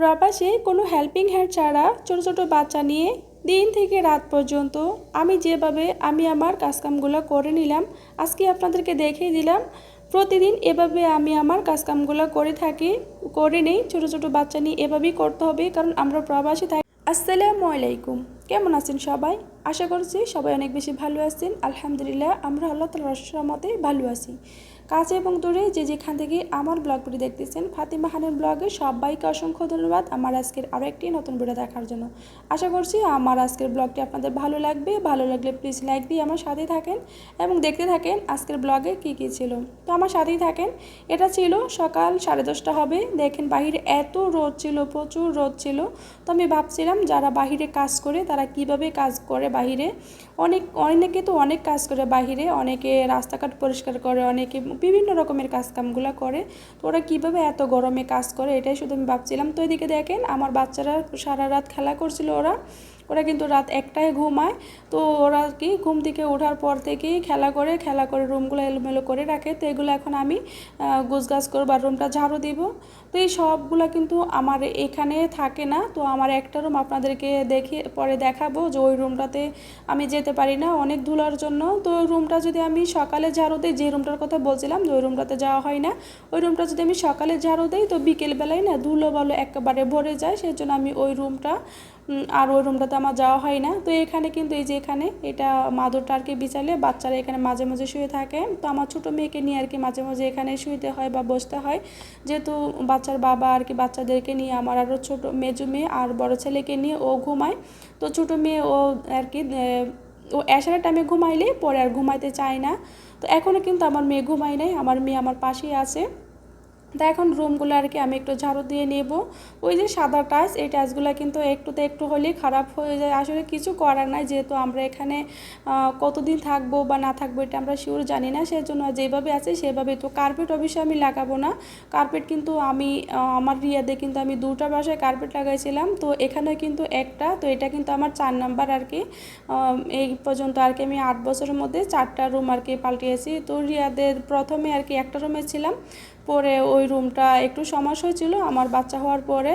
প্রবাসে কোনো helping hand ছাড়া ছোট ছোট বাচ্চা নিয়ে দিন থেকে রাত পর্যন্ত আমি যেভাবে আমি আমার কাজকামগুলো করে নিলাম, আজকে আপনাদেরকে দেখিয়ে দিলাম। প্রতিদিন এভাবে আমি আমার কাজকামগুলো করে থাকি, করে নেই, ছোট ছোট বাচ্চা নিয়ে এভাবেই করতে হবে, কারণ আমরা প্রবাসী থাকি। আসসালামু আলাইকুম, কেমন আছেন সবাই? আশা করছি সবাই অনেক বেশি ভালো আছেন। আলহামদুলিল্লাহ, আমরা আল্লাহ তালার রহমতে ভালো আছি। কাছে এবং দূরে যে যেখান থেকে আমার ব্লগগুলি দেখতেছেন, ফাতিমা হানের ব্লগে সবাইকে অসংখ্য ধন্যবাদ আমার আজকের আরও একটি নতুন ভিডিও দেখার জন্য। আশা করছি আমার আজকের ব্লগটি আপনাদের ভালো লাগবে। ভালো লাগলে প্লিজ লাইক দিয়ে আমার সাথেই থাকেন এবং দেখতে থাকেন আজকের ব্লগে কী কী ছিল। তো আমার সাথেই থাকেন। এটা ছিল সকাল সাড়ে দশটা হবে। দেখেন বাহিরে এত রোদ ছিল, প্রচুর রোদ ছিল। তো আমি ভাবছিলাম যারা বাহিরে কাজ করে তারা কীভাবে কাজ করে বাহিরে? অনেক, অনেকে তো অনেক কাজ করে বাহিরে। অনেকে রাস্তাঘাট পরিষ্কার করে, অনেকে বিভিন্ন রকমের কাজকামগুলো করে। তো ওরা কীভাবে এত গরমে কাজ করে, এটাই শুধু আমি ভাবছিলাম। তো এদিকে দেখেন, আমার বাচ্চারা সারা রাত খেলা করছিল ওরা। ওরা কিন্তু রাত একটায় ঘুমায়। তো ওরা কি ঘুম থেকে ওঠার পর থেকেই খেলা করে খেলা করে রুমগুলো এলোমেলো করে রাখে। তো এগুলো এখন আমি গুছগাছ করব বা রুমটা ঝাড়ু দিব। তো এই সবগুলো কিন্তু আমার এখানে থাকে না। তো আমার একটা রুম আপনাদেরকে দেখে, পরে দেখাবো যে ওই রুমটাতে আমি যেতে পারি না অনেক ধুলার জন্য। তো ওই রুমটা যদি আমি সকালে ঝাড়ু দিই, যে রুমটার কথা বলছিলাম যে ওই রুমটাতে যাওয়া হয় না। ওই রুমটা যদি আমি সকালে ঝাড়ু দিই, তো বিকেলবেলায় না ধুলো বলো একেবারে ভরে যায়। সেই জন্য আমি ওই রুমটা আর ওই রুমটাতে আমার যাওয়া হয় না। তো এখানে কিন্তু এই যে এখানে, এটা মাদুরটা আর কি বিছালে বাচ্চারা এখানে মাঝে মাঝে শুয়ে থাকে। তো আমার ছোটো মেয়েকে নিয়ে আর কি মাঝে মাঝে এখানে শুইতে হয় বা বসতে হয়। যেহেতু বাচ্চার বাবা আর কি বাচ্চাদেরকে নিয়ে, আমার আরও ছোটো মেজু মেয়ে আর বড় ছেলেকে নিয়ে ও ঘুমায়। তো ছোটো মেয়ে ও আর কি ও এসারের টাইমে ঘুমাইলে পরে আর ঘুমাইতে চায় না। তো এখনও কিন্তু আমার মেয়ে ঘুমায় নাই, আমার মেয়ে আমার পাশেই আছে। তা এখন রুমগুলো আর কি আমি একটু ঝাড়ু দিয়ে নেব। ওই যে সাদা টাচ, এই টাচগুলো কিন্তু একটুতে একটু হলেই খারাপ হয়ে যায়। আসলে কিছু করার নাই, যেহেতু আমরা এখানে কতদিন থাকব বা না থাকব এটা আমরা শিওর জানি না। সেই জন্য যেভাবে আছে সেভাবে। তো কার্পেট অবশ্যই আমি লাগাবো না। কার্পেট কিন্তু আমি আমার রিয়াদে কিন্তু আমি দুটা বাসায় কার্পেট লাগাইছিলাম। তো এখানে কিন্তু একটা, তো এটা কিন্তু আমার চার নাম্বার আর কি এই পর্যন্ত আর কি আমি আট বছরের মধ্যে চারটা রুম আর কি পাল্টিয়েছি। তো রিয়াদের প্রথমে আর কি একটা রুমে ছিলাম। পরে ওই রুমটা একটু সমস্যা হয়েছিল, আমার বাচ্চা হওয়ার পরে।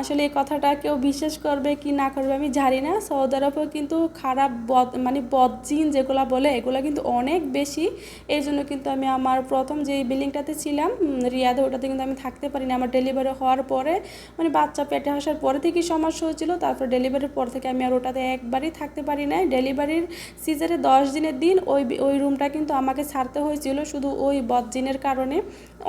আসলে এই কথাটা কেউ বিশ্বাস করবে কি না করবে আমি জানি না। সৌদি আরবেও কিন্তু খারাপ বদ মানে বদজিন যেগুলো বলে, এগুলো কিন্তু অনেক বেশি। এই জন্য কিন্তু আমি আমার প্রথম যে বিল্ডিংটাতে ছিলাম রিয়াদে ওটাতে কিন্তু আমি থাকতে পারিনি। আমার ডেলিভারি হওয়ার পরে মানে বাচ্চা পেটে আসার পরে থেকেই সমস্যা হয়েছিল। তারপর ডেলিভারির পর থেকে আমি আর ওটাতে একবারই থাকতে পারি না ডেলিভারির সিজারে দশ দিনের দিন ওই ওই রুমটা কিন্তু আমাকে ছাড়তে হয়েছিল শুধু ওই বদজিনের কারণে।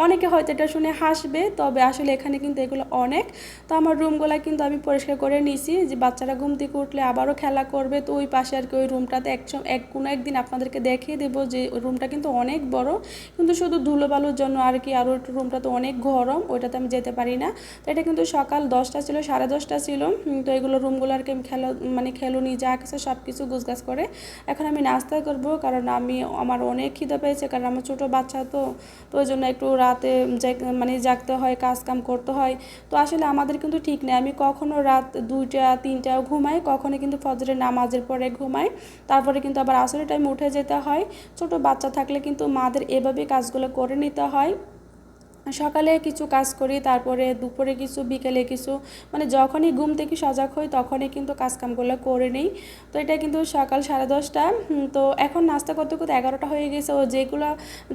অনেকে হয়তো এটা শুনে হাসবে, তবে আসলে এখানে কিন্তু এগুলো অনেক। তো আমার রুমগুলো কিন্তু আমি পরিষ্কার করে নিছি যে বাচ্চারা ঘুম থেকে উঠলে আবারও খেলা করবে। তো ওই পাশে আর কি ওই রুমটাতে এক এক কোনো একদিন আপনাদেরকে দেখিয়ে দেবো যে রুমটা কিন্তু অনেক বড়। কিন্তু শুধু ধুলো বালুর জন্য আর কি আর ওই রুমটা তো অনেক গরম, ওইটাতে আমি যেতে পারি না। তো এটা কিন্তু সকাল দশটা ছিল, সাড়ে দশটা ছিল। তো এগুলো রুমগুলো আর কি আমি খেলো মানে খেলুনি যা কিছু সব কিছু গুছগাছ করে। এখন আমি নাস্তা করব, কারণ আমি, আমার অনেক খিদে পেয়েছে, কারণ আমার ছোটো বাচ্চা তো তো ওই জন্য একটু রাতে মানে জাগতে হয় কাজ কাম করতে হয়। তো আসলে আমাদের কিন্তু ঠিক নেই। আমি কখনো রাত দুইটা তিনটা ঘুমাই কখনো কিন্তু ফজরের নামাজের পরে ঘুমাই। তারপরে কিন্তু আবার আসলে টাইম উঠে যেতে হয়। ছোট বাচ্চা থাকলে কিন্তু মাদের এভাবে কাজগুলো করে নিতে হয়। সকালে কিছু কাজ করি, তারপরে দুপুরে কিছু, বিকেলে কিছু। মানে যখনই ঘুম থেকে সজাগ হই, তখনই কিন্তু কাজকামগুলো করে নিই। তো এটা কিন্তু সকাল সাড়ে দশটা। তো এখন নাস্তা করতে করতে এগারোটা হয়ে গেছে। ও যেগুলো,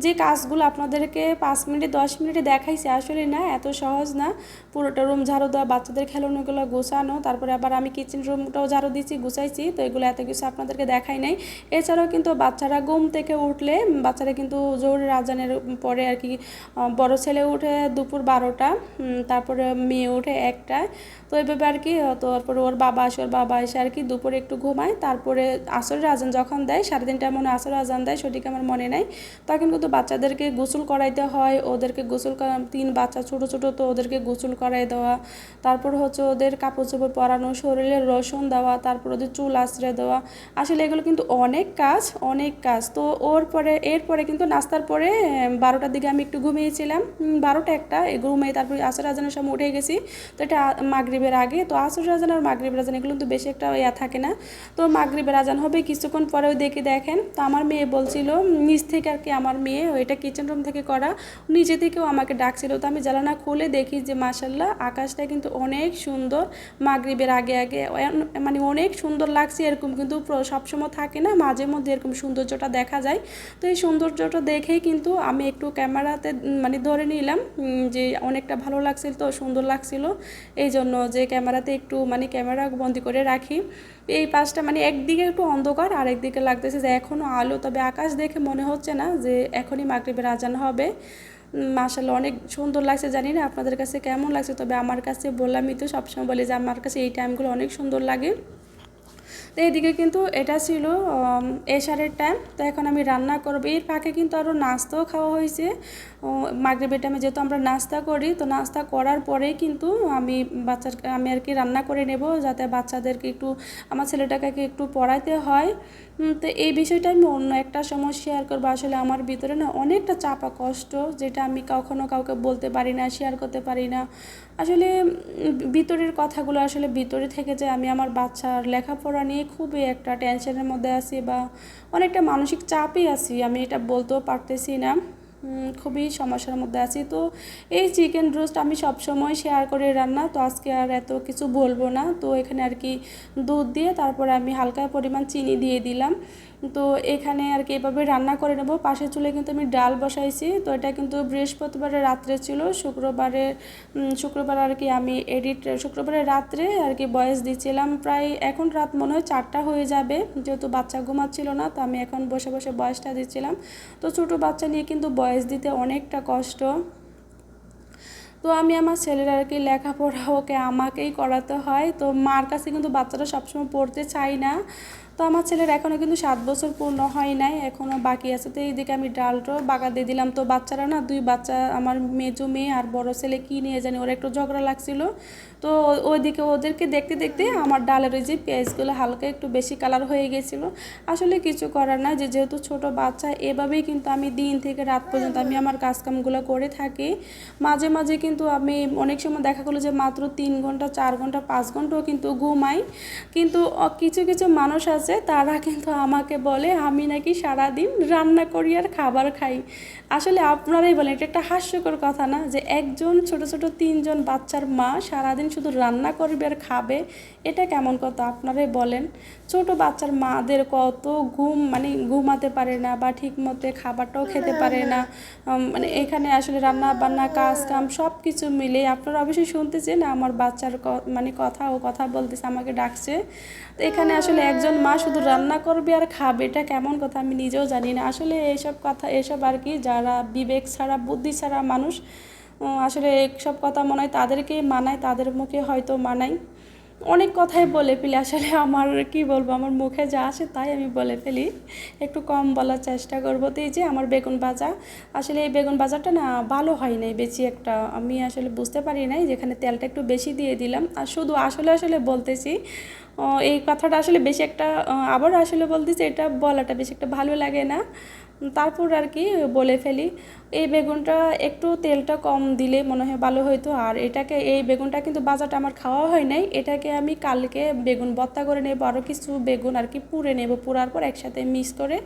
যে কাজগুলো আপনাদেরকে পাঁচ মিনিটে, দশ মিনিটে দেখাইছে আসলে না, এত সহজ না। পুরোটা রুম ঝাড়ু দেওয়া, বাচ্চাদের খেলানোগুলো গোছানো, তারপরে আবার আমি কিচেন রুমটাও ঝাড়ু দিচ্ছি গুছাইছি। তো এগুলো এত কিছু আপনাদেরকে দেখাই নাই। এছাড়াও কিন্তু বাচ্চারা ঘুম থেকে উঠলে, বাচ্চারা কিন্তু জোর রাজানের পরে আর কি বড় ছেলে উঠে দুপুর বারোটা তারপরে মেয়ে উঠে একটা। তো এইভাবে আর কি, তারপরে ওর বাবা আসে, ওর বাবা এসে আর কি দুপুরে একটু ঘুমায়। তারপরে আসরের আজান যখন দেয়, সাড়ে তিনটার মনে আসরের আজান দেয়, সঠিক আমার মনে নাই। তখন কিন্তু বাচ্চাদেরকে গোসল করাইতে হয়, ওদেরকে গোসল তিন বাচ্চা ছোটো ছোটো তো ওদেরকে গোসল করাই দেওয়া। তারপর হচ্ছে ওদের কাপড় চোপড় পরানো, শরীরে রসুন দেওয়া, তারপর ওদের চুল আশ্রে দেওয়া। আসলে এগুলো কিন্তু অনেক কাজ অনেক কাজ। তো ওর পরে, এরপরে কিন্তু নাস্তার পরে, বারোটার দিকে আমি একটু ঘুমিয়েছিলাম। বারোটা একটা ঘুমে তারপরে আসর আজানের সময় উঠে গেছি। তো এটা মাগরিবের আগে, তো আসর আজান আর মাগরিবের আজান এগুলো তো বেশি একটা ইয়া থাকে না। তো মাগরিবের আজান হবে কিছুক্ষণ পরেও দেখে দেখেন, তো আমার মেয়ে বলছিল, নিচ থেকে আর কি আমার মেয়ে ওইটা কিচেন রুম থেকে করা নিজে থেকেও আমাকে ডাকছিল। তো আমি জ্বালানা খুলে দেখি যে মাসাল্লাহ আকাশটা কিন্তু অনেক সুন্দর, মাগরিবের আগে আগে মানে অনেক সুন্দর লাগছে, এরকম কিন্তু সবসময় থাকে না, মাঝে মধ্যে এরকম সৌন্দর্যটা দেখা যায়। তো এই সৌন্দর্যটা দেখেই কিন্তু আমি একটু ক্যামেরাতে মানে ধরে নিলাম যে অনেকটা ভালো লাগছিল তো, সুন্দর লাগছিল। এই জন্য যে ক্যামেরাতে একটু মানে ক্যামেরা বন্দি করে রাখি। এই পাশটা মানে একদিকে একটু অন্ধকার আর একদিকে লাগতেছে যে এখনও আলো। তবে আকাশ দেখে মনে হচ্ছে না যে এখনই মাগরিবের আজান হবে। মাসাল্লাহ অনেক সুন্দর লাগছে, জানি না আপনাদের কাছে কেমন লাগছে, তবে আমার কাছে বললামই তো সবসময় বলি যে আমার কাছে এই টাইমগুলো অনেক সুন্দর লাগে। তো এইদিকে কিন্তু এটা ছিল এশারের টাইম তো এখন আমি রান্না করব। এর ফাঁকে কিন্তু আরও নাস্তাও খাওয়া হয়েছে। মাগরিবের টাইমে যেহেতু আমরা নাস্তা করি, তো নাস্তা করার পরেই কিন্তু আমি বাচ্চার, আমি আর কি রান্না করে নেব, যাতে বাচ্চাদেরকে একটু, আমার ছেলেটাকে একটু পড়াইতে হয়। তো এই বিষয়টা আমি অন্য একটা সময় শেয়ার করব। আসলে আমার ভিতরে না অনেকটা চাপা কষ্ট, যেটা আমি কখনো কাউকে বলতে পারি না শেয়ার করতে পারি না। আসলে ভিতরের কথাগুলো আসলে ভিতরে থেকে যে আমি আমার বাচ্চার লেখাপড়া নিয়ে খুবই একটা টেনশনের মধ্যে আছি বা অনেকটা মানসিক চাপই আছি, আমি এটা বলতেও পারতেছি না। খুবই সমস্যার মধ্যে আছি। তো এই চিকেন রোস্ট আমি সবসময় শেয়ার করে রান্না, তো আজকে আর এত কিছু বলব না। তো এখানে আর কি দুধ দিয়ে তারপরে আমি হালকা পরিমাণ চিনি দিয়ে দিলাম। তো এখানে আর কি এভাবে রান্না করে নেব। পাশের চুলে কিন্তু আমি ডাল বসাইছি। তো এটা কিন্তু বৃহস্পতিবারের রাত্রে ছিল। শুক্রবারে শুক্রবার আর কি আমি এডিট শুক্রবারের রাত্রে আর কি বয়স দিচ্ছিলাম। প্রায় এখন রাত মনে হয় চারটা হয়ে যাবে। যেহেতু বাচ্চা ঘুমাচ্ছিল না, তো আমি এখন বসে বসে বয়সটা দিচ্ছিলাম। তো ছোটো বাচ্চা নিয়ে কিন্তু বয়স দিতে অনেকটা কষ্ট। তো আমি আমার ছেলের আর কি লেখাপড়া ওকে আমাকেই করাতে হয়। তো মার কাছে কিন্তু বাচ্চারা সবসময় পড়তে চায় না। তো আমার ছেলের এখনও কিন্তু সাত বছর পূর্ণ হয় নাই এখনও বাকি আছে। তো এইদিকে আমি ডালটাও বাগা দিয়ে দিলাম। তো বাচ্চারা না, দুই বাচ্চা, আমার মেজো মেয়ে আর বড় ছেলে কী নিয়ে জানি, ওরা একটু ঝগড়া লাগছিল। তো ওইদিকে ওদেরকে দেখতে দেখতে আমার ডালের ওই যে পেঁয়াজগুলো হালকা একটু বেশি কালার হয়ে গেছিল। আসলে কিছু করার না যে যেহেতু ছোট বাচ্চা, এভাবেই কিন্তু আমি দিন থেকে রাত পর্যন্ত আমি আমার কাজকামগুলো করে থাকি। মাঝে মাঝে কিন্তু আমি অনেক সময় দেখা গেলো যে মাত্র তিন ঘণ্টা, চার ঘণ্টা, পাঁচ ঘন্টাও কিন্তু ঘুমাই। কিন্তু কিছু কিছু মানুষ আছে তারা কিন্তু আমাকে বলে আমি নাকি সারাদিন রান্না করি আর খাবার খাই। আসলে আপনারাই বলেন এটা একটা হাস্যকর কথা না যে একজন ছোট ছোট তিনজন বাচ্চার মা সারাদিন শুধু রান্না করবে আর খাবে? এটা কেমন কথা? আপনারাই বলেন। ছোট বাচ্চার মাদের কত ঘুম মানে ঘুমাতে পারে না বা ঠিক মতো খাবারটাও খেতে পারে না। মানে এখানে আসলে রান্না বান্না কাজ কাম সব কিছু মিলে আপনারা অবশ্যই শুনতেছেন। আমার বাচ্চার মানে কথা ও কথা বলতেছে আমাকে ডাকছে। এখানে আসলে একজন মা শুধু রান্না করবে আর খাবে, এটা কেমন কথা আমি নিজেও জানি না। আসলে এইসব কথা, এসব আর কি, যারা বিবেক ছাড়া, বুদ্ধি ছাড়া মানুষ আসলে এইসব কথা মনে হয় তাদেরকেই মানায়, তাদের মুখে হয়তো মানায়। অনেক কথাই বলে ফেলি। আসলে আমার কি বলব, আমার মুখে যা আসে তাই আমি বলে ফেলি। একটু কম বলার চেষ্টা করব। তো এই যে আমার বেগুন ভাজা, আসলে এই বেগুন ভাজাটা না ভালো হয় নাই বেশি একটা। আমি আসলে বুঝতে পারি নাই যেখানে তেলটা একটু বেশি দিয়ে দিলাম। আর শুধু আসলে আসলে বলতেছি এই কথাটা আসলে বেশি একটা, আবার আসলে বলতেছি, এটা বলাটা বেশি একটা ভালো লাগে না। তারপর আর কি বলে ফেলি, এই বেগুনটা একটু তেলটা কম দিলে মনে হয় ভালো হতো আর এটাকে, এই বেগুনটা কিন্তু বাজারটা আমার খাওয়া হয় নাই, এটাকে আমি কালকে বেগুন ভর্তা করে নেব আরও কিছু বেগুন আর কি পুড়ে নেব। পুরার পর একসাথে মিক্স করে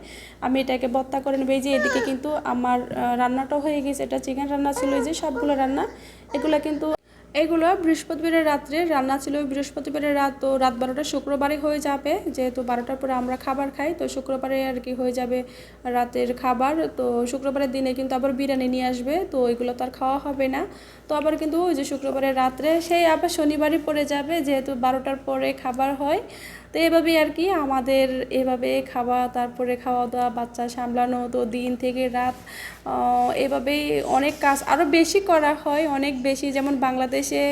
আমি এটাকে ভর্তা করে নেব। এই যে এদিকে কিন্তু আমার রান্নাটা হয়ে গেছে, এটা চিকেন রান্না ছিল, এই যে সবগুলো রান্না, এগুলো কিন্তু এগুলো বৃহস্পতিবারের রাত্রে রান্না ছিল বৃহস্পতিবারের রাত, তো রাত বারোটা শুক্রবারে হয়ে যাবে। যেহেতু বারোটার পরে আমরা খাবার খাই, তো শুক্রবারে আর কি হয়ে যাবে রাতের খাবার। তো শুক্রবারের দিনে কিন্তু আবার বিরিয়ানি নিয়ে আসবে, তো ওইগুলো তো আর খাওয়া হবে না। তো আবার কিন্তু ওই যে শুক্রবারের রাত্রে, সেই আবার শনিবারই পড়ে যাবে, যেহেতু বারোটার পরে খাবার হয়। তো এভাবেই আর কি আমাদের এভাবে খাওয়া, তারপরে খাওয়া দাওয়া বাচ্চা সামলানো, তো দিন থেকে রাত এভাবেই অনেক কাজ আরও বেশি করা হয়, অনেক বেশি। যেমন বাংলাদেশে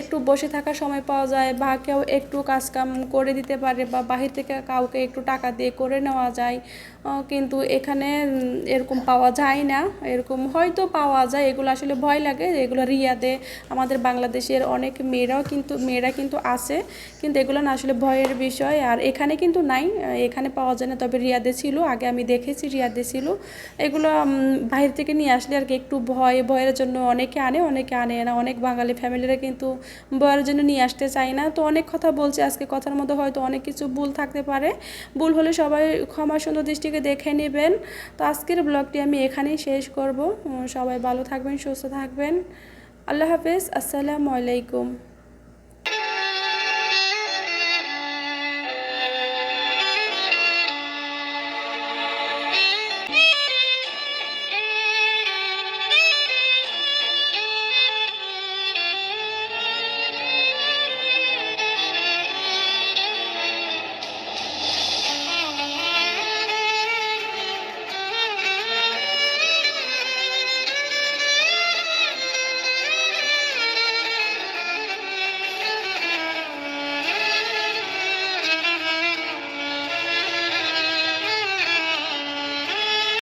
একটু বসে থাকার সময় পাওয়া যায় বা কেউ একটু কাজকাম করে দিতে পারে বা বাহির থেকে কাউকে একটু টাকা দিয়ে করে নেওয়া যায় কিন্তু এখানে এরকম পাওয়া যায় না। এরকম হয়তো পাওয়া যায়, এগুলো আসলে ভয় লাগে, এগুলো রিয়াদে আমাদের বাংলাদেশের অনেক মেয়েরাও কিন্তু, মেয়েরা কিন্তু আছে, কিন্তু এগুলো না আসলে ভয় ভয়ের বিষয়। আর এখানে কিন্তু নাই, এখানে পাওয়া যায় না। তবে রিয়াদে ছিল, আগে আমি দেখেছি রিয়াদে ছিল। এগুলো বাইরে থেকে নিয়ে আসলে আর কি একটু ভয়, ভয়ের জন্য অনেকে আনে অনেকে আনে না। অনেক বাঙালি ফ্যামিলিরা কিন্তু ভয়ের জন্য নিয়ে আসতে চায় না। তো অনেক কথা বলছে, আজকে কথার মধ্যে হয়তো অনেক কিছু ভুল থাকতে পারে। ভুল হলে সবাই ক্ষমা সুন্দর দৃষ্টিকে দেখে নেবেন। তো আজকের ব্লগটি আমি এখানেই শেষ করব। সবাই ভালো থাকবেন, সুস্থ থাকবেন। আল্লাহ হাফেজ, আসসালামু আলাইকুম।